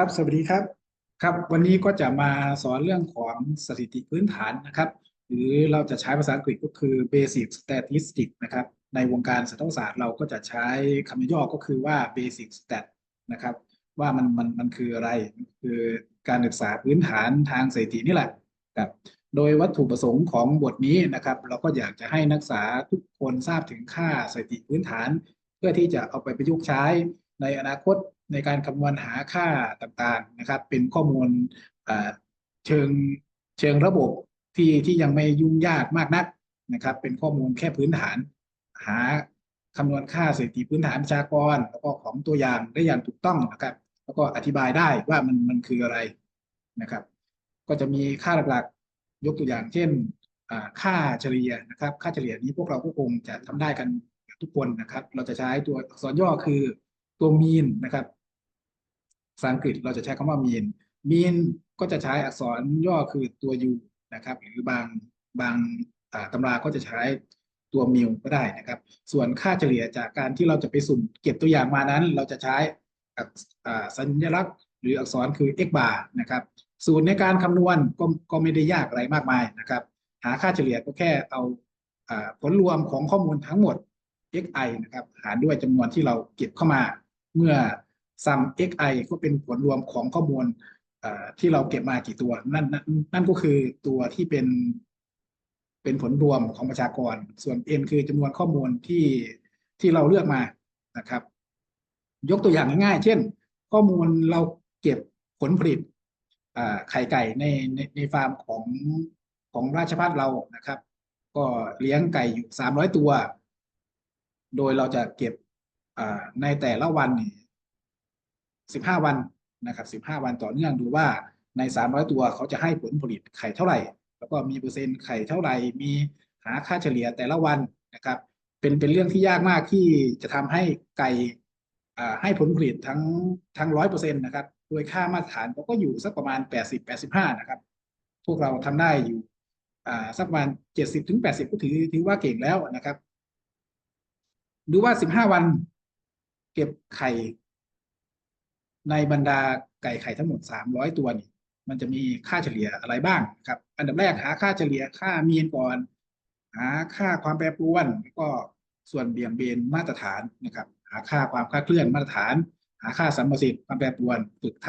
ครับ สวัสดีครับ ครับ วันนี้ก็จะมาสอนเรื่องของสถิติพื้นฐานนะครับ หรือเราจะใช้ภาษาอังกฤษก็คือ basic statistic นะครับ ในวงการสัตวศาสตร์เราก็จะใช้คำย่อก็คือว่า basic stat นะครับ ว่ามันมันมันคืออะไร คือการศึกษาพื้นฐานทางสถิตินี่แหละครับโดยวัตถุประสงค์ของบทนี้นะครับ เราก็อยากจะให้นักศึกษาทุกคนทราบถึงค่าสถิติพื้นฐาน เพื่อที่จะเอาไปประยุกต์ใช้ ในอนาคตในการคำนวณหาค่าต่างๆนะครับ เป็นข้อมูลเชิงเชิงระบบที่ที่ยังไม่ยุ่งยากมากนักนะครับ เป็นข้อมูลแค่พื้นฐาน หาคำนวณค่าสถิติพื้นฐานประชากร แล้วก็ของตัวอย่างได้อย่างถูกต้องนะครับ แล้วก็อธิบายได้ว่ามันมันคืออะไรนะครับ ก็จะมีค่าหลักๆยกตัวอย่างเช่นค่าเฉลี่ยนะครับ ค่าเฉลี่ยนี้พวกเราก็คงจะทำได้กันทุกคนนะครับ เราจะใช้ตัวอักษรย่อคือ ตัวมีนนะครับภาษาอังกฤษเราจะใช้คำว่ามีนมีนก็จะใช้อักษรย่อคือตัว u นะครับ หรือบางบางอ่าตำราก็จะใช้ตัวมิวก็ได้นะครับ ส่วนค่าเฉลี่ยจากการที่เราจะไปสุ่มเก็บตัวอย่างมานั้น เราจะใช้อักษอ่าสัญลักษณ์ หรืออักษรคือ x bar นะครับ สูตรในการคำนวณก็ก็ไม่ได้ยากอะไรมากมายนะครับ หาค่าเฉลี่ยก็แค่เอาอ่าผลรวมของข้อมูลทั้งหมด xi นะครับ หารด้วยจำนวนที่เราเก็บเข้ามา เมื่อ sum xi ก็เป็นผลรวมของข้อมูลที่เราเก็บมากี่ตัว นั่นนั่นนั่นก็คือตัวที่เป็น เป็นผลรวมของประชากร ส่วน n คือจำนวนข้อมูลที่ที่เราเลือกมานะครับ ยกตัวอย่างง่ายๆเช่น ข้อมูลเราเก็บผลผลิตไข่ไก่ในในในฟาร์มของของราชพัฒเรานะครับ ก็เลี้ยงไก่อยู่สามร้อยตัว โดยเราจะเก็บ ในแต่ละวันนี่สิบห้าวันนะครับสิบห้าวันต่อเนื่องดูว่าในสามร้อยตัวเขาจะให้ผลผลิตไข่เท่าไหร่ แล้วก็มีเปอร์เซ็นต์ไข่เท่าไหร่ มีหาค่าเฉลี่ยแต่ละวันนะครับ เป็นเป็นเรื่องที่ยากมากที่จะทำให้ไก่ให้ผลผลิตทั้งทั้งร้อยเปอร์เซ็นต์นะครับ โดยค่ามาตรฐานเขาก็อยู่สักประมาณแปดสิบแปดสิบห้านะครับ พวกเราทำได้อยู่สักประมาณเจ็ดสิบถึงแปดสิบก็ถือถือว่าเก่งแล้วนะครับ ดูว่าสิบห้าวัน เก็บไข่ ในบรรดาไก่ไข่ทั้งหมดสามร้อยตัวนี่มันจะมีค่าเฉลี่ยอะไรบ้างครับ อันดับแรกหาค่าเฉลี่ยค่ามีนก่อน หาค่าความแปรปรวนแล้วก็ส่วนเบี่ยงเบนมาตรฐานนะครับ หาค่าความคลาดเคลื่อนมาตรฐาน หาค่าสัมประสิทธิ์ความแปรปรวนฝึกท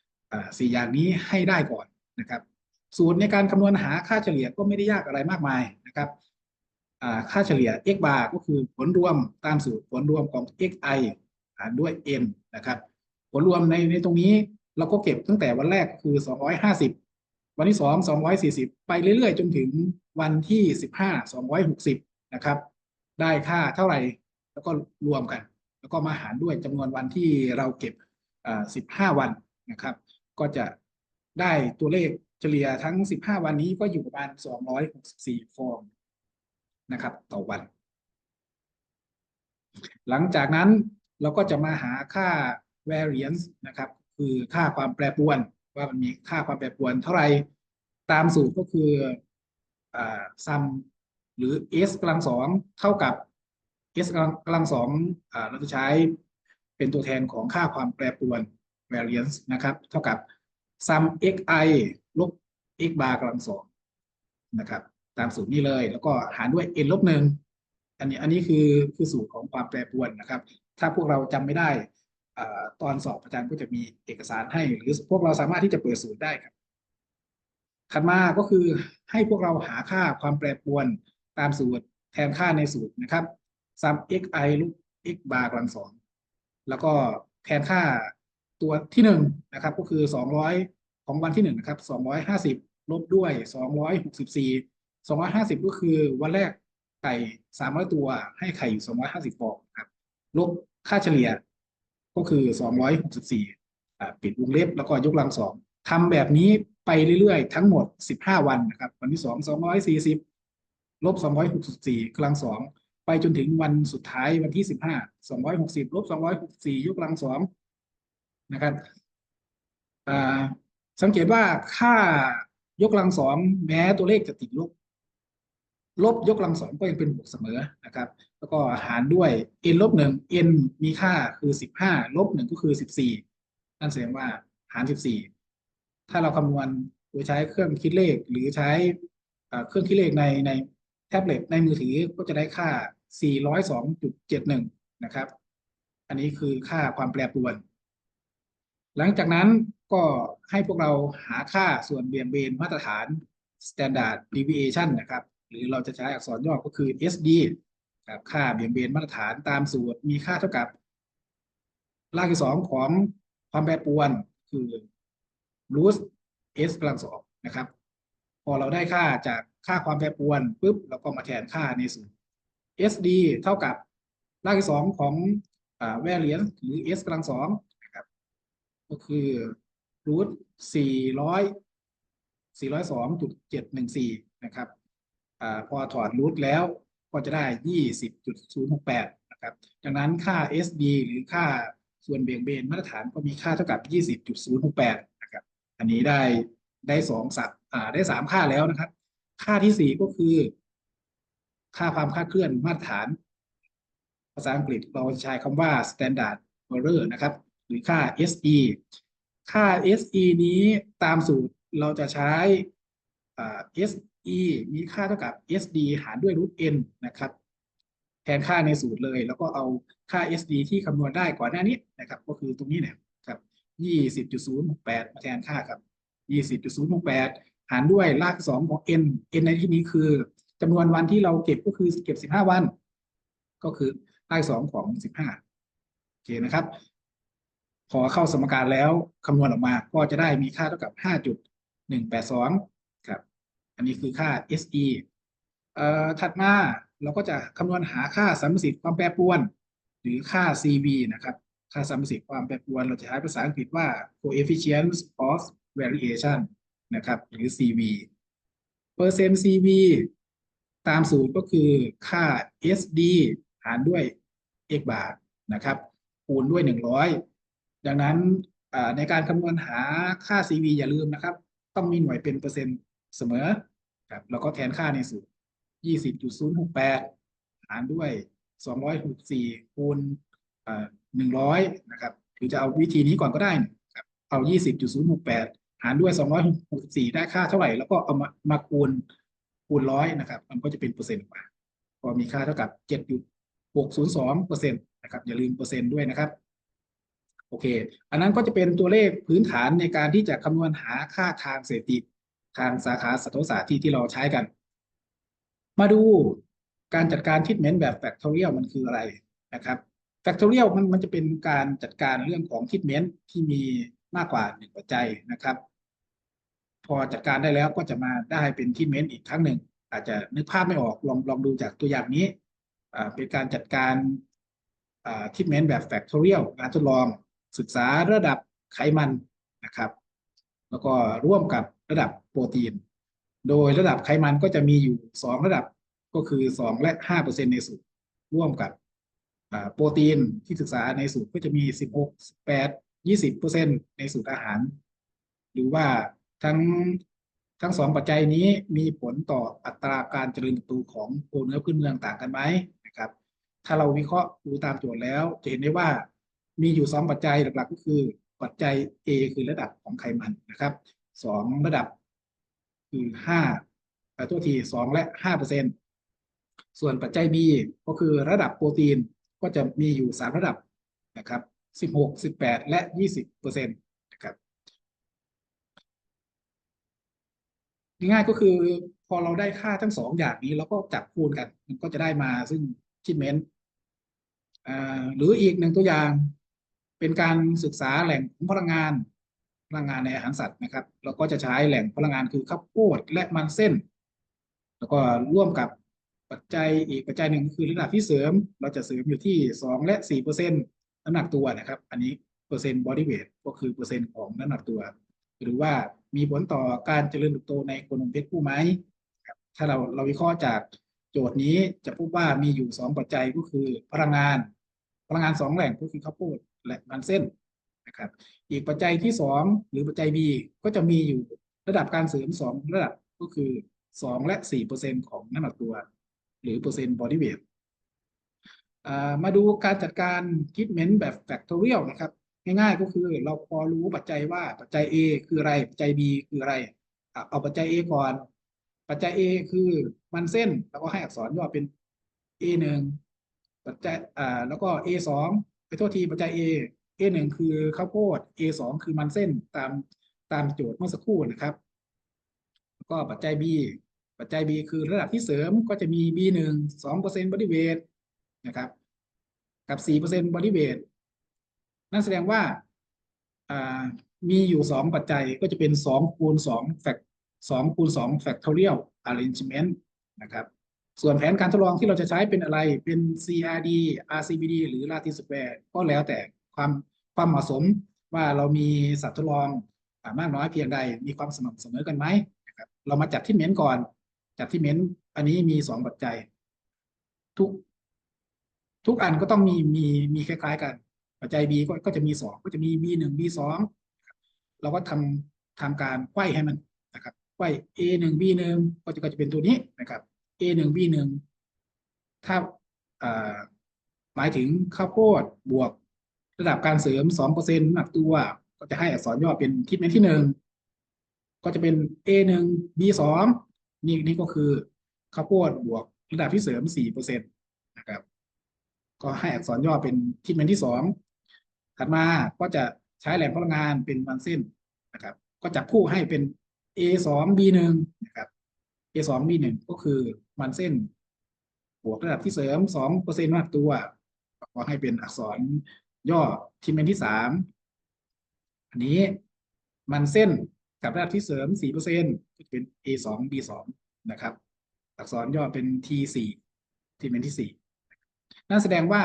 ำสี่อย่างนี้ให้ได้ก่อนนะครับ สูตรในการคำนวณหาค่าเฉลี่ยก็ไม่ได้ยากอะไรมากมายนะครับค่าเฉลี่ย x bar ก็คือผลรวมตามสูตรผลรวมของ xi หารด้วย n นะครับผลรวมในในตรงนี้เราก็เก็บตั้งแต่วันแรกคือ 250 วันที่ 2 240 ไปเรื่อยๆ จนถึงวันที่ 15 260 นะครับ ได้ค่าเท่าไหร่แล้วก็รวมกัน แล้วก็มาหารด้วยจำนวนวันที่เราเก็บอ่า15 วันนะครับ ก็จะได้ตัวเลขเฉลี่ยทั้ง 15 วันนี้ก็อยู่ประมาณ 264 ฟองนะครับ ต่อวัน หลังจากนั้น เราก็จะมาหาค่า variance นะครับ คือค่าความแปรปรวน ว่ามันมีค่าความแปรปรวนเท่าไหร่ตามสูตรก็คืออ sum หรือ s กำลังสองเท่ากับ s กำลังกำลังสองเราจะใช้เป็นตัวแทนของค่าความแปรปรวน variance นะครับ เท่ากับ sum xi ลบ x bar กำลังสองนะครับ ตามสูตรนี้เลย แล้วก็หารด้วย n ลบหนึ่งอันนี้อันนี้คือคือสูตรของความแปรปรวนนะครับ ถ้าพวกเราจำไม่ได้อตอนสอบอาจารย์ก็จะมีเอกสารให้ หรือพวกเราสามารถที่จะเปิดสูตรได้ครับถัดมาก็คือให้พวกเราหาค่าความแปรปรวนตามสูตรแทนค่าในสูตรนะครับ sum xi ลบ x bar กำลังสองแล้วก็แทนค่าตัวที่หนึ่งนะครับ ก็คือสองร้อยของวันที่หนึ่งนะครับสองร้อยห้าสิบลบด้วยสองร้อยหกสิบสี่สองร้อยห้าสิบก็คือวันแรกไก่สามร้อยตัวให้ไข่อยู่สองร้อยห้าสิบฟองครับ ลบค่าเฉลี่ย ก็คือสองร้อปิดวงเล็บแล้วก็ยกกำลังสองทำแบบนี้ไปเรื่อยๆ ทั้งหมดสิบห้าวันนะครับ วันที่สองสองร้อยสี่สิบลบสองร้อยกกำลังสองไปจนถึงวันสุดท้ายวันที่สิบห้าสองร้อยหกสิบลบสองร้อยกกำลังสองนะครับสังเกตว่าค่ายกกำลังสองแม้ตัวเลขจะติดลบลบยกกำลังสองก็ยังเป็นบวกเสมอนะครับ แล้วก็หารด้วย n ลบหนึ่ง n มีค่าคือสิบห้าลบหนึ่งก็คือสิบสี่นั่นแสดงว่าหาร14ถ้าเราคำนวณโดยใช้เครื่องคิดเลขหรือใช้เอ่อเครื่องคิดเลขในในแท็บเล็ตในมือถือก็จะได้ค่า 402.71 นะครับ อันนี้คือค่าความแปรปรวน หลังจากนั้นก็ให้พวกเราหาค่าส่วนเบี่ยงเบนมาตรฐาน standard deviation นะครับ หรือเราจะใช้อักษรย่อก็คือ SD ค่าเบี่ยงเบนมาตรฐานตามสูตรมีค่าเท่ากับรากที่สองของความแปรปรวนคือ root s กำลังสองนะครับ พอเราได้ค่าจากค่าความแปรปรวนปุ๊บเราก็มาแทนค่าในสูตร SD เท่ากับรากที่สองของอ่า variance หรือ s กำลังสองนะครับ ก็คือ root สี่ร้อยสี่ร้อยสองจุดเจ็ดหนึ่งสี่นะครับอพอถอด root แล้ว ก็จะได้ยี่สิบจุดศูนย์หกแปดนะครับ ดังนั้นค่า SD หรือค่าส่วนเบี่ยงเบนมาตรฐานก็มีค่าเท่ากับยี่สิบจุดศูนย์หกแปดนะครับ อันนี้ได้ได้สองสับอ่าได้สามค่าแล้วนะครับ ค่าที่สี่ก็คือ ค่าความคลาดเคลื่อนมาตรฐาน ภาษาอังกฤษเราใช้คำว่า standard error นะครับ หรือค่า SE ค่า SE นี้ตามสูตรเราจะใช้อ่ e มีค่าเท่ากับ SD หารด้วย root n นะครับ แทนค่าในสูตรเลย แล้วก็เอาค่า SD ที่คำนวณได้ก่อนหน้านี้นะครับ ก็คือตรงนี้เนี่ยครับยี่สิบจุดศูนย์หกแปดมาแทนค่าครับยี่สิบจุดศูนย์หกแปดหารด้วยรากสองของ n n ในที่นี้คือจำนวนวันที่เราเก็บก็คือเก็บสิบห้าวัน ก็คือรากสองของสิบห้าโอเคนะครับ พอเข้าสมการแล้วคำนวณออกมาก็จะได้มีค่าเท่ากับห้าจุดหนึ่งแปดสอง อันนี้คือค่า SE เอ่อถัดมาเราก็จะคำนวณหาค่าสัมประสิทธิ์ความแปรปรวน หรือค่า CV นะครับ ค่าสัมประสิทธิ์ความแปรปรวน เราจะใช้ภาษาอังกฤษว่า coefficient of variation นะครับ หรือ CV เปอร์เซ็นต์ CV ตามสูตรก็คือค่า SD หารด้วย x bar นะครับคูณด้วย 100 ดังนั้นในการคำนวณหาค่า CV อย่าลืมนะครับ ต้องมีหน่วยเป็นเปอร์เซ็นต์ เสมอครับแล้วก็แทนค่าในสูตร20.068หารด้วย264คูณอ่า100นะครับหรือจะเอาวิธีนี้ก่อนก็ได้นะครับเอา20.068หารด้วย264ได้ค่าเท่าไหร่ แล้วก็เอามามาคูณคูณร้อยนะครับ มันก็จะเป็นเปอร์เซ็นต์ออกมาก็มีค่าเท่ากับ7.602เปอร์เซ็นต์นะครับอย่าลืมเปอร์เซ็นต์ด้วยนะครับโอเค อันนั้นก็จะเป็นตัวเลขพื้นฐานในการที่จะคำนวณหาค่าทางเศรษฐกิจ ทางสาขาสัตวศาสตร์ที่ที่เราใช้กัน มาดูการจัดการทิทเมนต์แบบ factorial มันคืออะไรนะครับ factorial มันมันจะเป็นการจัดการเรื่องของทิทเมนต์ที่มีมากกว่าหนึ่งปัจจัยนะครับ พอจัดการได้แล้วก็จะมาได้เป็นทิทเมนต์อีกครั้งหนึ่ง อาจจะนึกภาพไม่ออกลองลองดูจากตัวอย่างนี้เป็นการจัดการทิทเมนต์แบบ factorial การทดลองศึกษาระดับไขมันนะครับ แล้วก็ร่วมกับ ระดับโปรตีน โดยระดับไขมันก็จะมีอยู่สองระดับก็คือสองและห้าเปอร์เซ็นในสูตรร่วมกับโปรตีนที่ศึกษาในสูตรก็จะมีสิบหกแปดยี่สิบเปอร์เซ็นในสูตรอาหาร หรือว่าทั้งทั้งสองปัจจัยนี้มีผลต่ออัตราการเจริญเติบโตของโคเนื้อพื้นเมืองต่างกันไหมนะครับ ถ้าเราวิเคราะห์ดูตามโจทย์แล้ว จะเห็นได้ว่ามีอยู่สองปัจจัยหลักๆ ก็คือปัจจัย A คือระดับของไขมันนะครับ สองระดับ คือห้าแต่ตัวทีสองและห้าเปอร์เซ็นส่วนปัจจัย B ก็คือระดับโปรตีนก็จะมีอยู่สามระดับนะครับสิบหกสิบแปดและยี่สิบเปอร์เซ็นต์นะครับง่ายก็คือพอเราได้ค่าทั้งสองอย่างนี้เราก็จับคูณกันมันก็จะได้มาซึ่งคิดเมนต์หรืออีกหนึ่งตัวอย่าง เป็นการศึกษาแหล่งของพลังงาน พลังงานในอาหารสัตว์นะครับเราก็จะใช้แหล่งพลังงานคือข้าวโพดและมันเส้น แล้วก็ร่วมกับปัจจัยอีกปัจจัยหนึ่งคือระดับที่เสริม เราจะเสริมอยู่ที่สองและสี่เปอร์เซ็นต์น้ำหนักตัวนะครับ อันนี้เปอร์เซ็นต์บอดี้เวทก็คือเปอร์เซ็นต์ของน้ำหนักตัว หรือว่ามีผลต่อการเจริญเติบโตในคนมเพชรผู้ไหมถ้าเราเราวิเคราะห์จากโจทย์นี้จะพบว่ามีอยู่สองปัจจัยก็คือพลังงาน พลังงานสองแหล่งก็คือข้าวโพดและมันเส้น นะครับ อีกปัจจัยที่สองหรือปัจจัย B ก็จะมีอยู่ระดับการเสริมสองระดับก็คือสองและสี่เปอร์เซ็นของน้ำหนักตัว หรือเปอร์เซ็นต์บอดี้เวทมาดูการจัดการทิทเมนต์แบบ factorial นะครับ ง่ายๆก็คือเราพอรู้ปัจจัยว่าปัจจัย A คืออะไร ปัจจัย B คืออะไร เอาปัจจัย A ก่อน ปัจจัย A คือมันเส้น แล้วก็ให้อักษรย่อเป็น A หนึ่งปัจจัยอ่าแล้วก็ A สองไปโทษทีปัจจัย A A หนึ่งคือข้าวโพด A สองคือมันเส้นตามตามโจทย์เมื่อสักครู่นะครับแล้วก็ปัจจัย B ปัจจัย B คือระดับที่เสริมก็จะมี B หนึ่งสองเปอร์เซ็นต์บอดี้เวทนะครับ กับสี่เปอร์เซ็นต์บอดี้เวทนั่นแสดงว่าามีอยู่สองปัจจัยก็จะเป็นสองคูณสองแฟกสองคูณสอง factorial arrangement นะครับส่วนแผนการทดลองที่เราจะใช้เป็นอะไรเป็น CRD RCBD หรือ Latin Square ก็แล้วแต่ ความความเหมาะสมว่าเรามีสัตว์ทดลองมากน้อยเพียงใดมีความสม่ำเสมอกันไหมนะครับเรามาจัดที่เม้นก่อน จัดที่เม้นอันนี้มีสองปัจจัย ทุก ทุกอันก็ต้องมีมีมีคล้าย ๆ กัน ปัจจัย B ก็ก็จะมีสองก็จะมี B หนึ่ง B สองเราก็ทำทำการไขว้ให้มันนะครับไขว้ A หนึ่ง B หนึ่งก็จะก็จะเป็นตัวนี้นะครับ A หนึ่ง B หนึ่งถ้าอ่าหมายถึงข้าวโพดบวก ระดับการเสริมสองเปอร์เซ็นต์หนักตัว ก็จะให้อักษรย่อเป็นทิศเมนที่หนึ่งก็จะเป็น A หนึ่ง B สองนี่นี่ก็คือข้าวโพดบวกระดับที่เสริมสี่เปอร์เซ็นต์นะครับ ก็ให้อักษรย่อเป็นทิศเมนที่สองถัดมาก็จะใช้แหล่งพลังงานเป็นมันเส้นนะครับ ก็จับคู่ให้เป็น A สอง B หนึ่งนะครับ A สอง B หนึ่งก็คือมันเส้นบวกระดับที่เสริมสองเปอร์เซ็นต์มากตัวก็ให้เป็นอักษร ย่อทิศเมนที่สามอันนี้มันเส้นกับระดับที่เสริมสี่เปอร์เซ็นต์ก็จะเป็น A สอง B สองนะครับ อักษรย่อเป็น T สี่ทิศเมนที่สี่นั่นแสดงว่า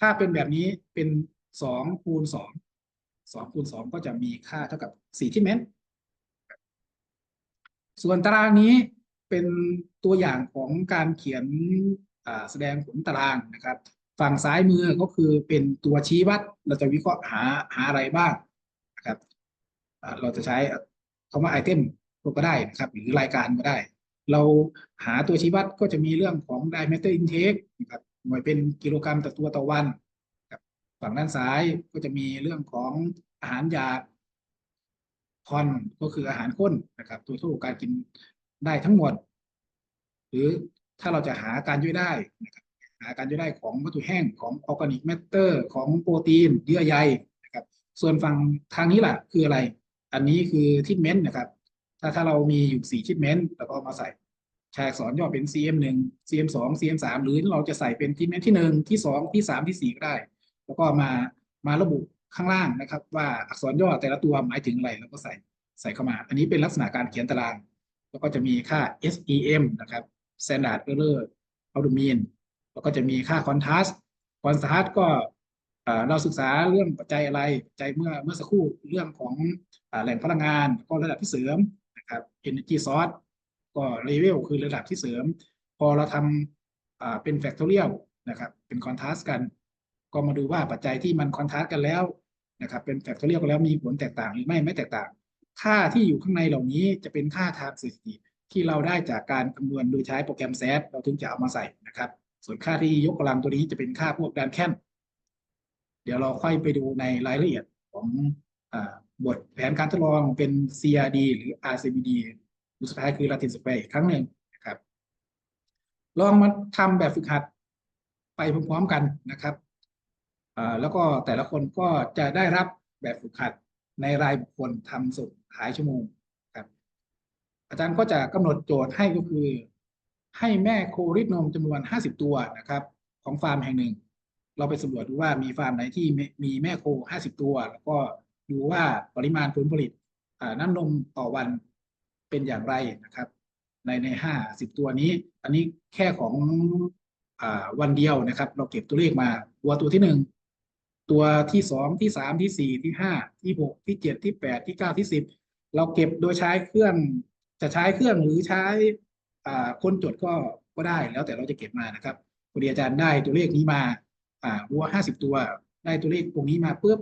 ถ้าเป็นแบบนี้เป็นสองคูณสองสองคูณสองก็จะมีค่าเท่ากับสี่ที่เมนส่วนตารางนี้เป็นตัวอย่างของการเขียนแสดงผลตารางนะครับ ฝั่งซ้ายมือก็คือเป็นตัวชี้วัด เราจะวิเคราะห์หาหาอะไรบ้างนะครับเราจะใช้คำว่าไอเทมก็ได้นะครับหรือรายการก็ได้ เราหาตัวชี้วัดก็จะมีเรื่องของ diameter intake นะครับหน่วยเป็นกิโลกรัมต่อตัวต่อวันฝั่งด้านซ้ายก็จะมีเรื่องของอาหารหยาบคอนก็คืออาหารข้นนะครับ ตัวทั่วการกินได้ทั้งหมด หรือถ้าเราจะหาการย่อยได้นะครับ การย่อยได้ของวัตถุแห้งของออร์แกนิกแมตเตอร์ของโปรตีนเยื่อใยนะครับ ส่วนฝั่งทางนี้ล่ะคืออะไร อันนี้คือทิทเมนต์นะครับ ถ้าถ้าเรามีอยู่สี่ทิทเมนต์แล้วก็มาใส่ใช้อักษรย่อเป็น CM หนึ่ง CM สอง CM สามหรือเราจะใส่เป็นที่เมนที่หนึ่งที่สองที่สามที่สี่ก็ได้ แล้วก็มามาระบุข้างล่างนะครับ ว่าอักษรย่อแต่ละตัวหมายถึงอะไรแล้วก็ใส่ใส่เข้ามา อันนี้เป็นลักษณะการเขียนตาราง แล้วก็จะมีค่า SEM นะครับ Standard Error of the Mean แล้วก็จะมีค่า Contrast Contrast ก็เราศึกษาเรื่องปัจจัยอะไรปัจจัยเมื่อเมื่อสักครู่เรื่องของแหล่งพลังงานก็ระดับที่เสริมนะครับ Energy Source ก็เลเวลคือระดับที่เสริม พอเราทำเป็นแฟกทอเรียลนะครับเป็นคอนทราสต์กัน ก็มาดูว่าปัจจัยที่มันคอนทราสต์กันแล้วนะครับเป็นแฟกทอเรียลกันแล้วมีผลแตกต่างหรือไม่ไม่แตกต่าง ค่าที่อยู่ข้างในเหล่านี้จะเป็นค่าทางสถิติที่เราได้จากการคำนวณโดยใช้โปรแกรมแซดเราถึงจะเอามาใส่นะครับ ส่วนค่าที่ยกกำลังตัวนี้จะเป็นค่าพวกดันแคนเดี๋ยวเราค่อยไปดูในรายละเอียดของอบทแผนการทดลองเป็น CRD หรือ RCBD สุดท้ายคือ Latin Square อีกครั้งหนึ่งนะครับ ลองมาทำแบบฝึกหัดไปพร้อมๆกันนะครับแล้วก็แต่ละคนก็จะได้รับแบบฝึกหัดในรายบุคคลทำส่งหายชั่วโมงครับอาจารย์ก็จะกำหนดโจทย์ให้ก็คือ ให้แม่โคริดนมจำนวน 50 ตัวนะครับ ของฟาร์มแห่งหนึ่ง เราไปสำรวจดูว่ามีฟาร์มไหนที่มีแม่โค 50 ตัว แล้วก็ดูว่าปริมาณผลผลิตน้ำนมต่อวันเป็นอย่างไรนะครับ ในในห้าสิบตัวนี้ อันนี้แค่ของอวันเดียวนะครับ เราเก็บตัวเลขมาวัวตัวที่หนึ่งตัวที่สองที่สามที่สี่ที่ห้าที่หกที่เจ็ดที่แปดที่เก้าที่สิบเราเก็บโดยใช้เครื่องจะใช้เครื่องหรือใช้ ค้นจดก็ก็ได้แล้วแต่เราจะเก็บมานะครับพอดีอาจารย์ได้ตัวเลขนี้มาวัวห้าสิบตัว ได้ตัวเลขตรงนี้มาปุ๊บ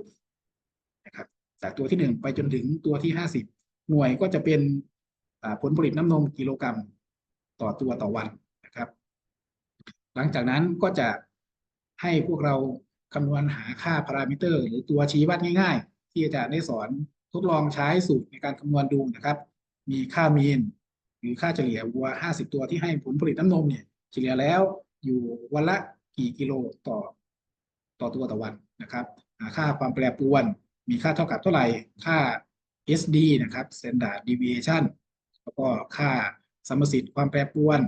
นะครับจากตัวที่หนึ่งไปจนถึงตัวที่ห้าสิบหน่วยก็จะเป็นผลผลิตน้ำนมกิโลกรัมต่อตัวต่อวันนะครับ หลังจากนั้นก็จะให้พวกเราคำนวณหาค่าพารามิเตอร์ หรือตัวชี้วัดง่าย ๆ ที่อาจารย์ได้สอนทดลองใช้สูตรในการคำนวณดูนะครับ มีค่ามีน หรือค่าเฉลี่ยวัว 50 ตัวที่ให้ผลผลิตน้ำนมเนี่ยเฉลี่ยแล้วอยู่วันละกี่กิโลต่อต่อตัวต่อวันนะครับค่าความแปรปรวน มีค่าเท่ากับเท่าไหร่ ค่า SD นะครับ Standard Deviation แล้วก็ค่าสมสิทธิ์ความแปรปรวน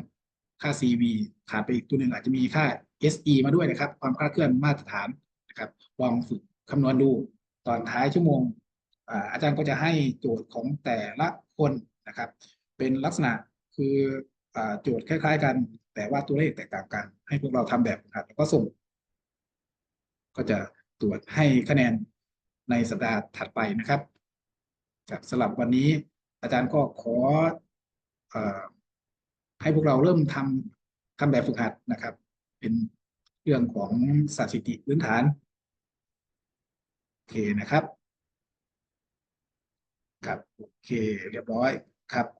ค่า CV ขาดไปอีกตัวหนึ่งอาจจะมีค่า SE มาด้วยนะครับ ความคลาดเคลื่อนมาตรฐานนะครับลองฝึกคำนวณดูตอนท้ายชั่วโมงอาจารย์ก็จะให้โจทย์ของแต่ละคนนะครับ เป็นลักษณะคือโจทย์คล้าย ๆ กัน แต่ว่าตัวเลขแตกต่างกัน ให้พวกเราทำแบบฝึกหัดแล้วก็ส่ง ก็จะตรวจให้คะแนนในสัปดาห์ถัดไปนะครับครับสำหรับวันนี้อาจารย์ก็ขออให้พวกเราเริ่มทำทำแบบฝึกหัดนะครับ เป็นเรื่องของสถิติพื้นฐานโอเคนะครับครับโอเคเรียบร้อยครับ